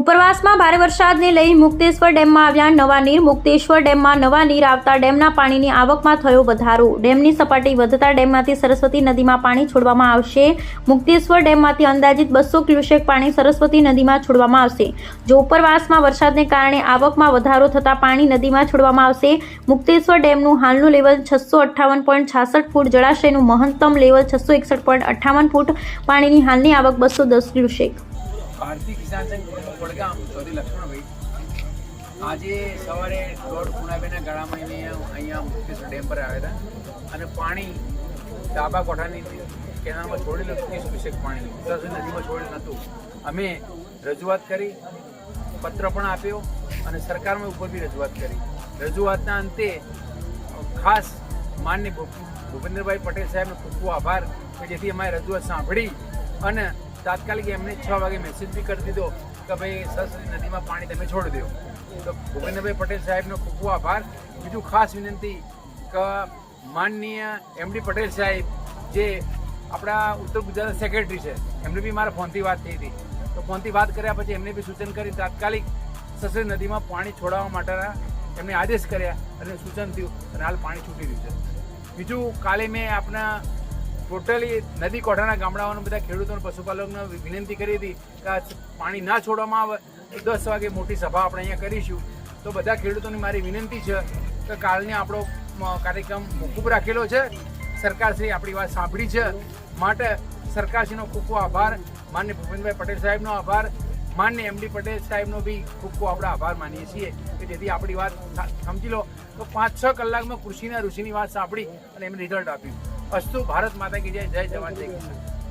ઉપરવાસમાં ભારે વરસાદને લઈ મુક્તેશ્વર ડેમમાં આવ્યા નવા નીર. મુક્તેશ્વર ડેમમાં નવા નીર આવતા ડેમના પાણીની આવકમાં થયો વધારો. ડેમની સપાટી વધતા ડેમમાંથી સરસ્વતી નદીમાં પાણી છોડવામાં આવશે. મુક્તેશ્વર ડેમમાંથી અંદાજિત બસો ક્યુસેક પાણી સરસ્વતી નદીમાં છોડવામાં આવશે. જો ઉપરવાસમાં વરસાદને કારણે આવકમાં વધારો થતાં પાણી નદીમાં છોડવામાં આવશે, મુક્તેશ્વર ડેમનું હાલનું લેવલ છસો અઠ્ઠાવન પોઈન્ટ છાસઠ ફૂટ, જળાશયનું મહત્તમ લેવલ છસો એકસઠ પોઈન્ટ અઠ્ઠાવન ફૂટ. પાણીની હાલની આવક બસો દસ ક્યુસેક. ભારતીય કિસાન સંઘ વડગામ ચૌધરી લક્ષ્મણભાઈ. આજે સવારે દોઢ પૂનાબેના ગાળામાં એને અહીંયા મુખ્ય ડેમ પર હતા અને પાણી ડાબા કોઠાની કેનાલમાં છોડેલું ત્રીસ ક્યુસેક પાણી સરસ્વતી નદીમાં છોડેલું નહોતું. અમે રજૂઆત કરી, પત્ર પણ આપ્યો અને સરકારમાં ઉપર બી રજૂઆત કરી. રજૂઆતના અંતે ખાસ માન્ય ભૂપેન્દ્રભાઈ પટેલ સાહેબનો ખૂબ ખૂબ આભાર કે જેથી અમારી રજૂઆત સાંભળી અને તાત્કાલિક એમને છ વાગે મેસેજ બી કરી દીધો કે ભાઈ સરસ્વતી નદીમાં પાણી તમે છોડી દો. તો ભૂપેન્દ્રભાઈ પટેલ સાહેબનો ખૂબ ખૂબ આભાર. બીજું ખાસ વિનંતી કે માનનીય એમડી પટેલ સાહેબ, જે આપણા ઉત્તર ગુજરાત સેક્રેટરી છે, એમને બી મારા ફોનથી વાત થઈ હતી. તો ફોનથી વાત કર્યા પછી એમને બી સૂચન કરી, તાત્કાલિક સરસ્વતી નદીમાં પાણી છોડાવવા માટેના એમને આદેશ કર્યા અને સૂચન થયું અને હાલ પાણી છૂટી રહ્યું છે. બીજું, કાલે મેં આપણા ટોટલી નદી કોઠાના ગામડાઓના બધા ખેડૂતોને પશુપાલકોને વિનંતી કરી હતી કે પાણી ના છોડવામાં આવે. તો દસ વાગે મોટી સભા આપણે અહીંયા કરીશું. તો બધા ખેડૂતોની મારી વિનંતી છે કે કાલને આપણો કાર્યક્રમ મોકૂફ રાખેલો છે. સરકારશ્રી આપણી વાત સાંભળી છે. માટે સરકારશ્રીનો ખૂબ ખૂબ આભાર. માન્ય ભૂપેન્દ્રભાઈ પટેલ સાહેબનો આભાર. માન્ય એમડી પટેલ સાહેબનો બી ખૂબ ખૂબ આપણે આભાર માનીએ છીએ. કે જેથી આપણી વાત સમજી લો. તો પાંચ છ કલાકમાં કૃષિના ઋષિની વાત સાંભળી અને એમને રિઝલ્ટ આપ્યું. અસ્તુ ભારત માતા કી જય જય જવાન જય કિસાન